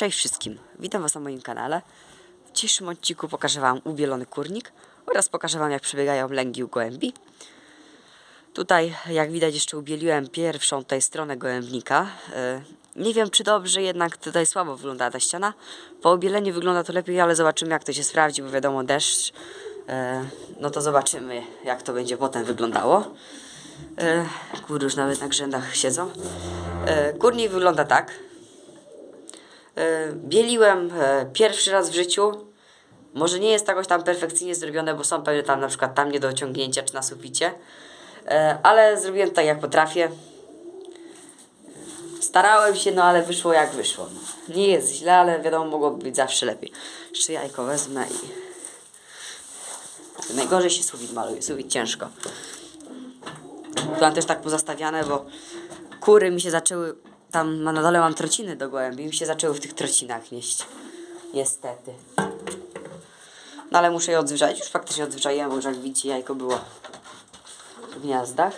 Cześć wszystkim, witam Was na moim kanale. W dzisiejszym odcinku pokażę Wam ubielony kurnik oraz pokażę Wam jak przebiegają lęgi u gołębi. Tutaj, jak widać, jeszcze ubieliłem pierwszą tutaj stronę gołębnika. E, Nie wiem, czy dobrze, jednak tutaj słabo wygląda ta ściana. Po ubieleniu wygląda to lepiej, ale zobaczymy, jak to się sprawdzi, bo wiadomo, deszcz. E, No to zobaczymy, jak to będzie potem wyglądało. E, Kurde, już nawet na grzędach siedzą. Kurnik wygląda tak. E, Bieliłem e, pierwszy raz w życiu. Może nie jest jakoś tam perfekcyjnie zrobione, bo są pewne tam na przykład tam do czy na suficie. E, Ale zrobiłem tak jak potrafię. Starałem się, no ale wyszło jak wyszło. No. Nie jest źle, ale wiadomo, mogłoby być zawsze lepiej. Jeszcze jajko wezmę i... Najgorzej się sufit maluje, sufit ciężko. Tu mam też tak pozastawiane, bo kury mi się zaczęły, tam na dole mam trociny do gołębi, mi się zaczęły w tych trocinach nieść. Niestety. No ale muszę je odzwyczaić, już faktycznie odzwyczaiłem, bo już jak widzicie jajko było w gniazdach.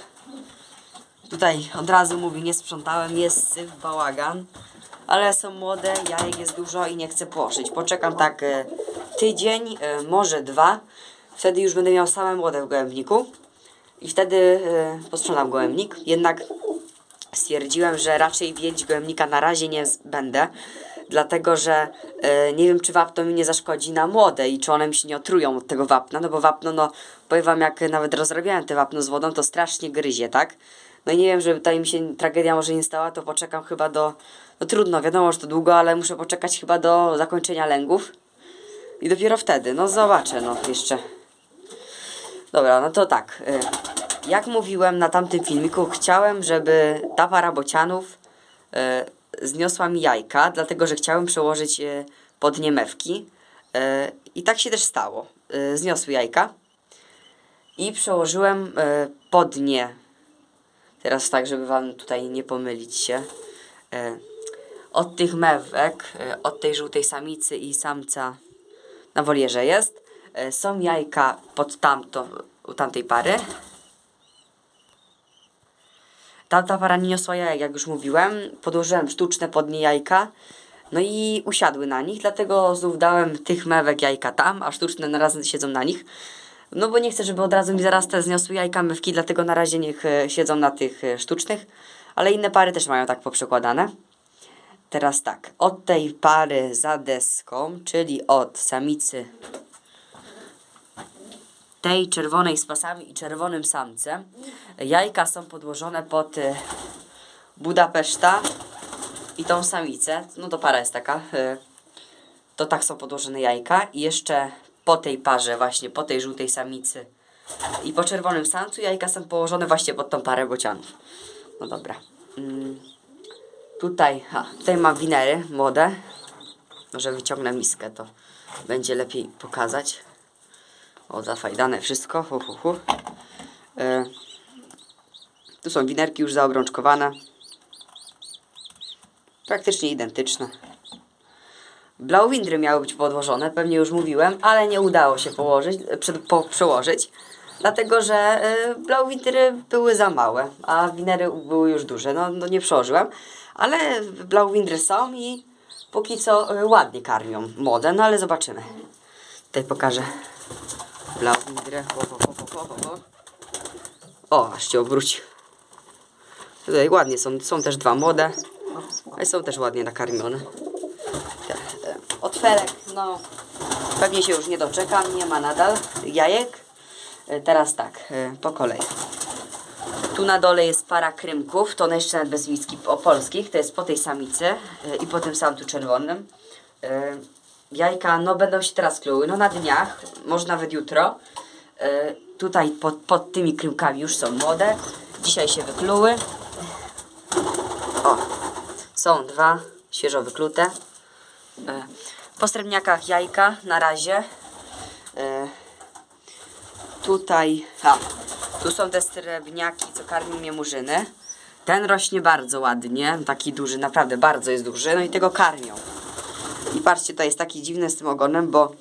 Tutaj od razu mówię, nie sprzątałem, jest syf, bałagan, ale są młode, jajek jest dużo i nie chcę płoszyć. Poczekam tak e, tydzień, e, może dwa, wtedy już będę miał same młode w gołębniku i wtedy e, posprzątam gołębnik. Jednak stwierdziłem, że raczej wiedzieć gołębnika na razie nie będę, dlatego że e, nie wiem, czy wapno mi nie zaszkodzi na młode i czy one mi się nie otrują od tego wapna, no bo wapno, no powiem wam, jak nawet rozrabiałem te wapno z wodą, to strasznie gryzie, tak? No i nie wiem, żeby tutaj mi się tragedia może nie stała, to poczekam chyba do, no trudno, wiadomo, że to długo, ale muszę poczekać chyba do zakończenia lęgów i dopiero wtedy, no zobaczę, no jeszcze. Dobra, no to tak. y, Jak mówiłem na tamtym filmiku, chciałem, żeby ta para bocianów y, zniosła mi jajka, dlatego że chciałem przełożyć je pod niemewki. Y, I tak się też stało. Y, Zniosły jajka. I przełożyłem y, pod nie. Teraz tak, żeby wam tutaj nie pomylić się. Y, Od tych mewek, y, od tej żółtej samicy i samca na wolierze jest. E, Są jajka pod tamto, u tamtej pary. Tamta para niosła jajek, jak już mówiłem. Podłożyłem sztuczne pod nie jajka. No i usiadły na nich, dlatego znów dałem tych mewek jajka tam, a sztuczne na razie siedzą na nich. No bo nie chcę, żeby od razu mi zaraz te zniosły jajka mewki, dlatego na razie niech e, siedzą na tych e, sztucznych. Ale inne pary też mają tak poprzekładane. Teraz tak, od tej pary za deską, czyli od samicy tej czerwonej z pasami i czerwonym samcem. Jajka są podłożone pod y, Budapeszta i tą samicę. No to para jest taka. y, To tak są podłożone jajka. I jeszcze po tej parze, właśnie po tej żółtej samicy i po czerwonym samcu jajka są położone właśnie pod tą parę bocianów. No dobra. Mm. Tutaj, a, tutaj mam winery młode. Może wyciągnę miskę, to będzie lepiej pokazać. O, zafajdane wszystko. Hu, hu, hu. E, tu są winerki już zaobrączkowane. Praktycznie identyczne. Blauwindry miały być podłożone, pewnie już mówiłem, ale nie udało się położyć, e, przed, po, przełożyć. Dlatego, że e, blauwindry były za małe, a winery były już duże. No, no nie przełożyłem. Ale blauwindry są i póki co e, ładnie karmią młode, no ale zobaczymy. Tutaj pokażę Blauwindrę. Ho. O, aż się obrócił. Tutaj ładnie są, są też dwa młode. A są też ładnie nakarmione. Otwerek, no pewnie się już nie doczekam, nie ma nadal jajek. E, Teraz tak, e, po kolei. Tu na dole jest para krymków, to jeszcze nawet bez miski o polskich, to jest po tej samicy e, i po tym samcu czerwonym. Jajka, no będą się teraz kluły, no na dniach, może nawet jutro. E, Tutaj pod, pod tymi krymkami już są młode, dzisiaj się wykluły. O, są dwa, świeżo wyklute. E, Po srebrniakach jajka na razie. E, Tutaj, a, tu są te srebrniaki, co karmią mnie murzyny. Ten rośnie bardzo ładnie, taki duży, naprawdę bardzo jest duży, no i tego karmią. Patrzcie, to jest taki dziwny z tym ogonem, bo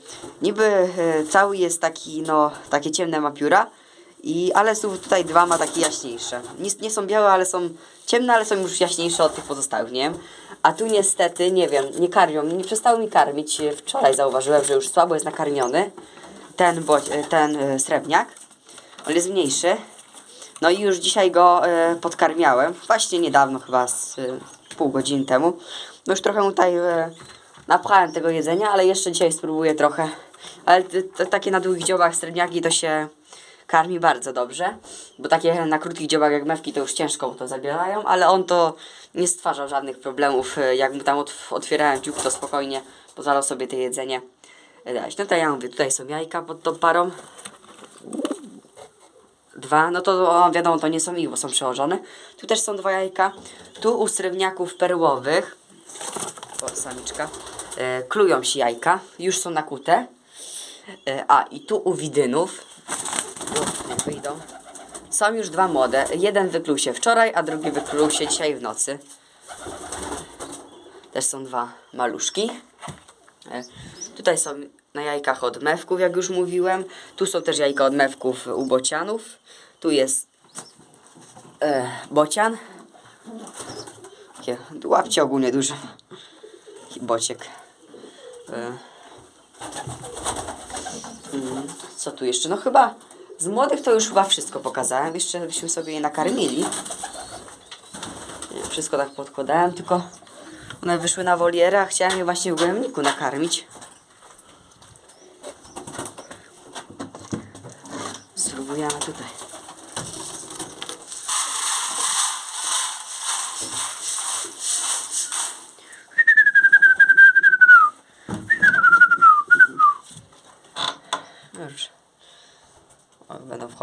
niby e, cały jest taki, no, takie ciemne ma pióra I, ale są tutaj dwa ma takie jaśniejsze. Nie, nie są białe, ale są ciemne, ale są już jaśniejsze od tych pozostałych, nie. A tu niestety, nie wiem, nie karmią, nie przestały mi karmić. Wczoraj zauważyłem, że już słabo jest nakarmiony ten, bo, ten e, srebrniak. On jest mniejszy. No i już dzisiaj go e, podkarmiałem. Właśnie niedawno, chyba z e, pół godziny temu. No już trochę mu tutaj e, napchałem tego jedzenia, ale jeszcze dzisiaj spróbuję trochę. Ale takie na długich dziobach srebrniaki to się karmi bardzo dobrze. Bo takie na krótkich dziobach jak mewki to już ciężko mu to zabierają, ale on to nie stwarzał żadnych problemów. Jak mu tam otw- otwierałem dziób, to spokojnie pozwalał sobie to jedzenie dać. No to ja mówię, tutaj są jajka pod tą parą dwa, no to wiadomo, to nie są ich, bo są przełożone. Tu też są dwa jajka. Tu u srebrniaków perłowych, o, samiczka, e, klują się jajka, już są nakute. E, a i tu u widynów, niech wyjdą, są już dwa młode. Jeden wykluł się wczoraj, a drugi wykluł się dzisiaj w nocy. Też są dwa maluszki. E, Tutaj są na jajkach od mewków, jak już mówiłem. Tu są też jajka od mewków u bocianów. Tu jest e, bocian. Takie łapcie ogólnie duże. Bociek. E, mm, co tu jeszcze? No chyba z młodych to już chyba wszystko pokazałem. Jeszcze byśmy sobie je nakarmili. Wszystko tak podkładałem, tylko one wyszły na wolierę, a chciałem je właśnie w gołębniku nakarmić. Spróbujemy tutaj.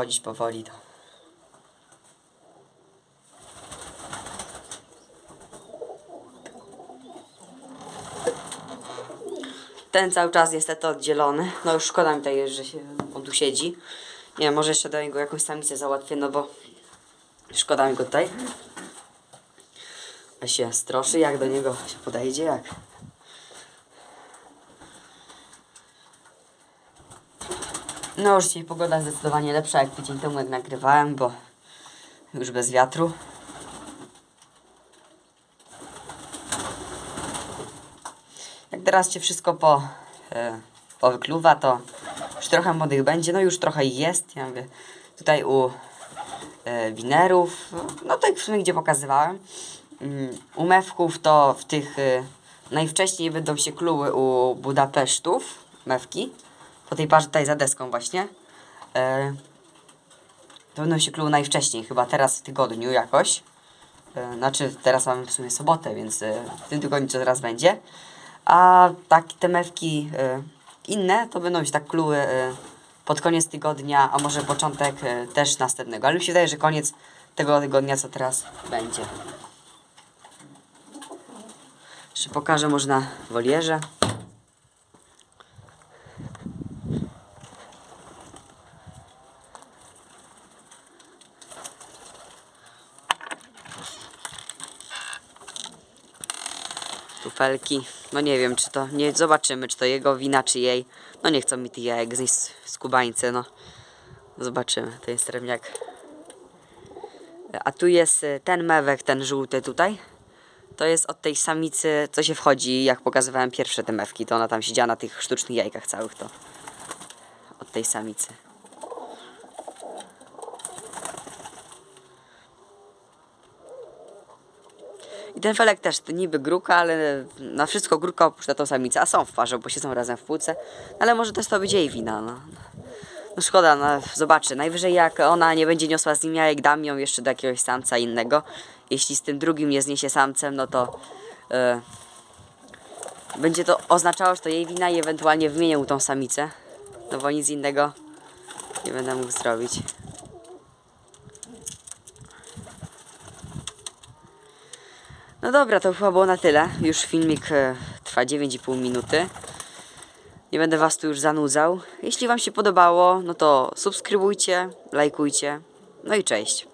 Wchodzić powoli to. Ten cały czas niestety oddzielony. No już szkoda mi tutaj, że się, on tu siedzi. Nie wiem, może jeszcze do niego jakąś samicę załatwię, no bo szkoda mi go tutaj. A się stroszy, jak do niego się podejdzie, jak... No już dzisiaj pogoda zdecydowanie lepsza jak tydzień temu jak nagrywałem, bo już bez wiatru. Jak teraz się wszystko po, e, powykluwa, to już trochę młodych będzie, no już trochę jest. Ja mówię, tutaj u e, winerów, no tak w sumie gdzie pokazywałem. Mm, u mewków to w tych e, najwcześniej będą się kluły u Budapesztów, mewki. Po tej parze tutaj za deską właśnie. E, to będą się kluły najwcześniej, chyba teraz w tygodniu jakoś. E, Znaczy teraz mamy w sumie sobotę, więc e, w tym tygodniu co teraz będzie. A tak te mewki e, inne to będą się tak kluły e, pod koniec tygodnia, a może początek e, też następnego. Ale mi się wydaje, że koniec tego tygodnia co teraz będzie. Jeszcze pokażę może na wolierze. Tufelki. No nie wiem, czy to. Nie zobaczymy, czy to jego wina, czy jej. No nie chcą mi tych jajek znieść z- kubańce, no. Zobaczymy. To jest srebrniak. A tu jest y, ten mewek, ten żółty tutaj. To jest od tej samicy, co się wchodzi, jak pokazywałem pierwsze te mewki. To ona tam siedziała na tych sztucznych jajkach całych, to. Od tej samicy. I ten felek też to niby gruka, ale na wszystko gruka oprócz na tą samicę, a są w parze, bo siedzą razem w płuce. Ale może też to będzie jej wina, no. No szkoda, no zobaczy. Najwyżej jak ona nie będzie niosła z nim jajek, dam ją jeszcze do jakiegoś samca innego. Jeśli z tym drugim nie zniesie samcem, no to e, będzie to oznaczało, że to jej wina i ewentualnie wymienię tą samicę. No bo nic innego nie będę mógł zrobić. No dobra, to chyba było na tyle. Już filmik e, trwa 9,5 minuty. Nie będę Was tu już zanudzał. Jeśli Wam się podobało, no to subskrybujcie, lajkujcie. No i cześć.